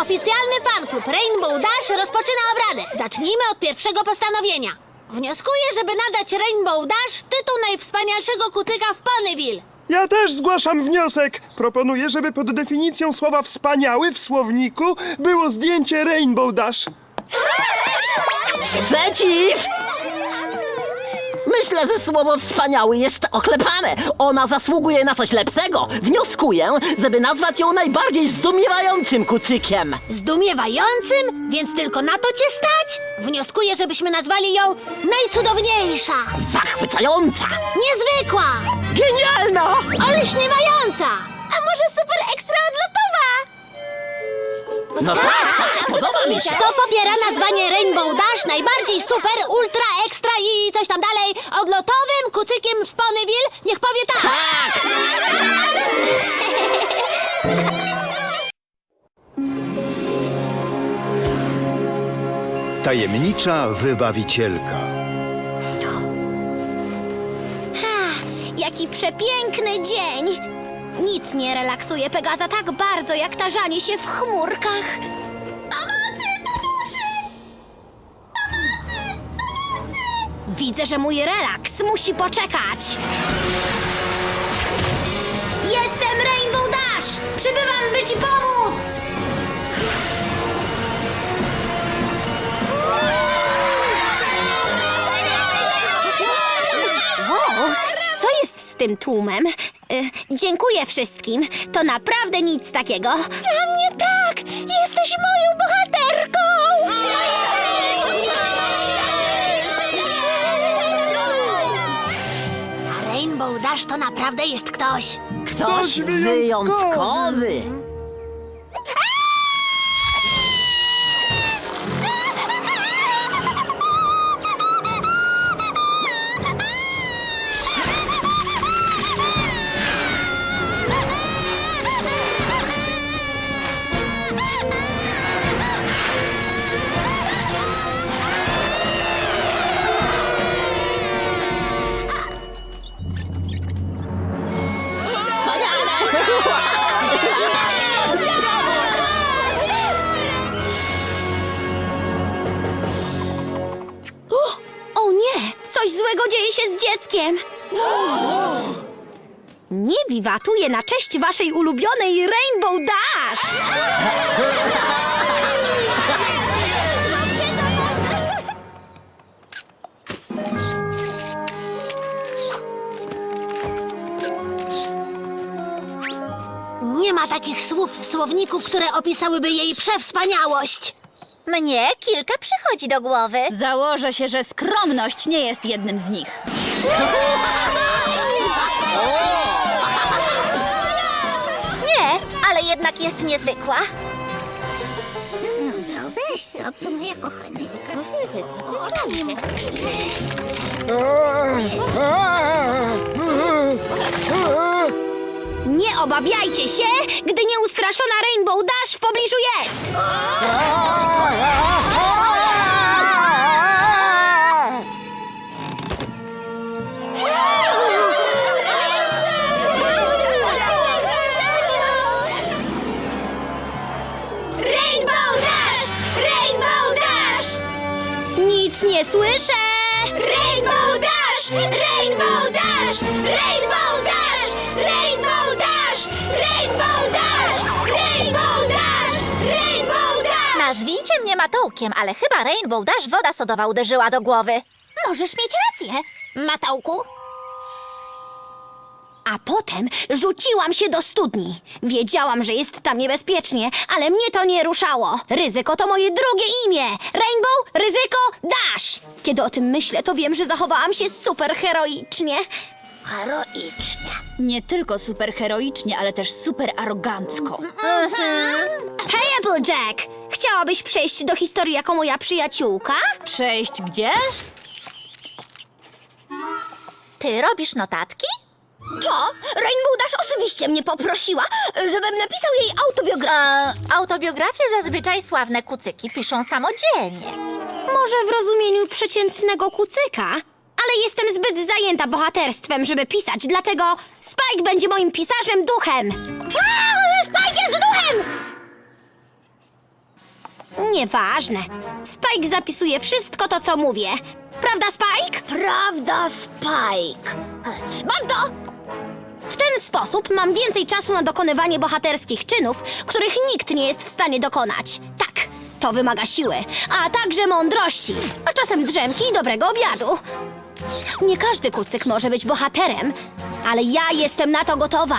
Oficjalny fanklub Rainbow Dash rozpoczyna obrady. Zacznijmy od pierwszego postanowienia. Wnioskuję, żeby nadać Rainbow Dash tytuł najwspanialszego kucyka w Ponyville. Ja też zgłaszam wniosek. Proponuję, żeby pod definicją słowa wspaniały w słowniku było zdjęcie Rainbow Dash. Przeciw! Myślę, że słowo wspaniały jest oklepane. Ona zasługuje na coś lepszego. Wnioskuję, żeby nazwać ją najbardziej zdumiewającym kucykiem. Zdumiewającym? Więc tylko na to cię stać? Wnioskuję, żebyśmy nazwali ją najcudowniejsza, Zachwycająca! niezwykła, Genialna! olśniewająca. A może super? No tak, podoba mi się. Kto popiera nazwanie Rainbow Dash najbardziej super, ultra, ekstra i coś tam dalej odlotowym kucykiem w Ponyville? Niech powie tak. Tak! Tajemnicza wybawicielka. Jaki przepiękny dzień! Nic nie relaksuje Pegaza tak bardzo, jak tarzanie się w chmurkach. Pomocy! Pomocy! Pomocy! Pomocy! Widzę, że mój relaks musi poczekać. Jestem Rainbow Dash! Przybywam, by ci pomóc! Tym tłumem? E, dziękuję wszystkim. To naprawdę nic takiego. Dla mnie tak! Jesteś moją bohaterką! A Rainbow Dash to naprawdę jest ktoś. Ktoś Ktoś wyjątkowy. Coś złego dzieje się z dzieckiem! Nie wiwatuję na cześć waszej ulubionej Rainbow Dash! Nie ma takich słów w słowniku, które opisałyby jej przewspaniałość. Mnie kilka przychodzi do głowy. Założę się, że skromność nie jest jednym z nich. Nie, ale jednak jest niezwykła. Weź sobie, moja. Nie obawiajcie się, gdy nieustraszona Rainbow Dash w pobliżu jest! Rainbow Dash! Rainbow Dash! Nic nie słyszę! Rainbow Dash! Rainbow Dash! Rainbow Nazwijcie mnie Matołkiem, ale chyba Rainbow Dash woda sodowa uderzyła do głowy. Możesz mieć rację, Matałku. A potem rzuciłam się do studni. Wiedziałam, że jest tam niebezpiecznie, ale mnie to nie ruszało. Ryzyko to moje drugie imię. Rainbow, ryzyko, dash. Kiedy o tym myślę, to wiem, że zachowałam się super heroicznie. Heroicznie. Nie tylko super heroicznie, ale też super arogancko. Hej, Applejack! Chciałabyś przejść do historii jako moja przyjaciółka? Przejść gdzie? Ty robisz notatki? To Rainbow Dash osobiście mnie poprosiła, żebym napisał jej autobiografię. Autobiografie zazwyczaj sławne kucyki piszą samodzielnie. Może w rozumieniu przeciętnego kucyka? Ale jestem zbyt zajęta bohaterstwem, żeby pisać, dlatego Spike będzie moim pisarzem duchem. Wow, Spike jest duchem! Nieważne. Spike zapisuje wszystko to, co mówię. Prawda, Spike? Prawda, Spike. Mam to! W ten sposób mam więcej czasu na dokonywanie bohaterskich czynów, których nikt nie jest w stanie dokonać. Tak, to wymaga siły, a także mądrości, a czasem drzemki i dobrego obiadu. Nie każdy kucyk może być bohaterem, ale ja jestem na to gotowa.